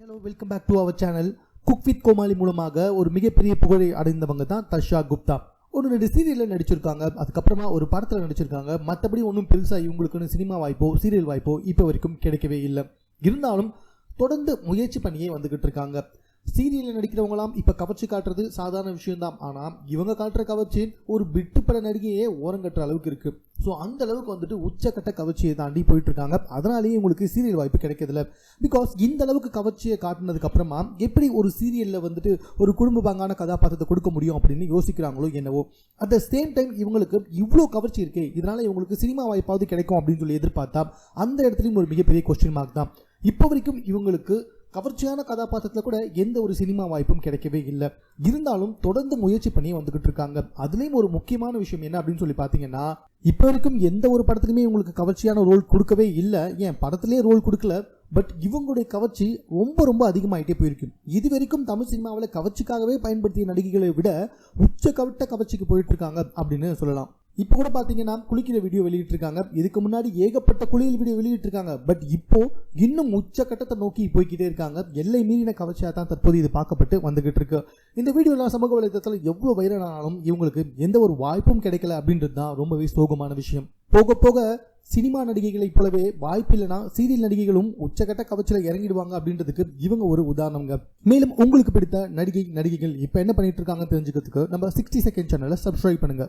Hello welcome back to our channel cook with Comali மூலமாக ஒரு மிகப்பெரிய புகழை அடைந்தவங்க தான் தர்ஷா குப்தா. ஒன்று ரெண்டு சீரியலில் நடிச்சிருக்காங்க. அதுக்கப்புறமா ஒரு படத்தில் நடிச்சிருக்காங்க. மற்றபடி ஒன்றும் பெருசாக இவங்களுக்குன்னு சினிமா வாய்ப்போ சீரியல் வாய்ப்போ இப்போ வரைக்கும் கிடைக்கவே இல்லை. இருந்தாலும் தொடர்ந்து முயற்சி பண்ணியே வந்துக்கிட்டு இருக்காங்க. சீரியலில் நடிக்கிறவங்களாம் இப்போ கவர்ச்சி காட்டுறது சாதாரண விஷயம்தான். ஆனால் இவங்க காட்டுற கவர்ச்சி ஒரு பிட்டு பட நடிகையே ஓரங்கட்டுற அளவுக்கு இருக்குது ஸோ அந்த அளவுக்கு வந்துட்டு உச்சக்கட்ட கவர்ச்சியை தாண்டி போயிட்டு இருக்காங்க அதனாலேயே உங்களுக்கு சீரியல் வாய்ப்பு கிடைக்கிறதில்ல பிகாஸ் இந்த அளவுக்கு கவர்ச்சியை காட்டினதுக்கு அப்புறமா எப்படி ஒரு சீரியலில் வந்துட்டு ஒரு குடும்ப பங்கான கதாபாத்திரத்தை கொடுக்க முடியும் அப்படின்னு யோசிக்கிறாங்களோ என்னவோ. அட் த சேம் டைம் இவங்களுக்கு இவ்வளோ கவர்ச்சி இருக்கே. இதனால இவங்களுக்கு சினிமா வாய்ப்பாவது கிடைக்கும் அப்படின்னு சொல்லி எதிர்பார்த்தா அந்த இடத்துலையும் ஒரு மிகப்பெரிய கொஸ்டின் மார்க் தான். இப்போ வரைக்கும் இவங்களுக்கு கவர்ச்சியான கதாபாத்திரத்தில் கூட எந்த ஒரு சினிமா வாய்ப்பும் கிடைக்கவே இல்லை. இருந்தாலும் தொடர்ந்து முயற்சி பண்ணி வந்துகிட்டு இருக்காங்க. அதுலேயும் ஒரு முக்கியமான விஷயம் என்ன அப்படின்னு சொல்லி பார்த்தீங்கன்னா இப்போ வரைக்கும் எந்த ஒரு படத்துலையுமே உங்களுக்கு கவர்ச்சியான ரோல் கொடுக்கவே இல்லை. ஏன் படத்திலே ரோல் கொடுக்கல. பட் இவங்களுடைய கவர்ச்சி ரொம்ப ரொம்ப அதிகமாகிட்டே போயிருக்கு. இது வரைக்கும் தமிழ் சினிமாவில் கவர்ச்சிக்காகவே பயன்படுத்திய நடிகைகளை விட உச்ச கவிட்ட கவர்ச்சிக்கு போயிட்டு இருக்காங்க அப்படின்னு சொல்லலாம். இப்போ கூட பார்த்தீங்கன்னா குளிக்கிற வீடியோ வெளியிட்டிருக்காங்க. இதுக்கு முன்னாடி ஏகப்பட்ட குளியல் வீடியோ வெளியிட்டிருக்காங்க. பட் இப்போ இன்னும் உச்சக்கட்டத்தை நோக்கி போய்கிட்டே இருக்காங்க. எல்லை மீறின கவர்ச்சியாக தான் தற்போது இது பார்க்கப்பட்டு வந்துகிட்டு இருக்கு. இந்த வீடியோலாம் சமூக வலைதளத்தில் எவ்வளோ வைரலானாலும் இவங்களுக்கு எந்த ஒரு வாய்ப்பும் கிடைக்கல அப்படின்றது தான் ரொம்பவே சோகமான விஷயம். போக போக சினிமா நடிகைகளைப் போலவே வாய்ப்பில்லைனா சீரியல் நடிகைகளும் உச்சகட்ட கவர்ச்சியில் இறங்கிடுவாங்க அப்படின்றதுக்கு இவங்க ஒரு உதாரணங்க. மேலும் உங்களுக்கு பிடித்த நடிகை நடிகைகள் இப்போ என்ன பண்ணிட்டு இருக்காங்க தெரிஞ்சுக்கிறதுக்கு நம்ம சிக்ஸ்டி செகண்ட் சேனலை சப்ஸ்கிரைப் பண்ணுங்க.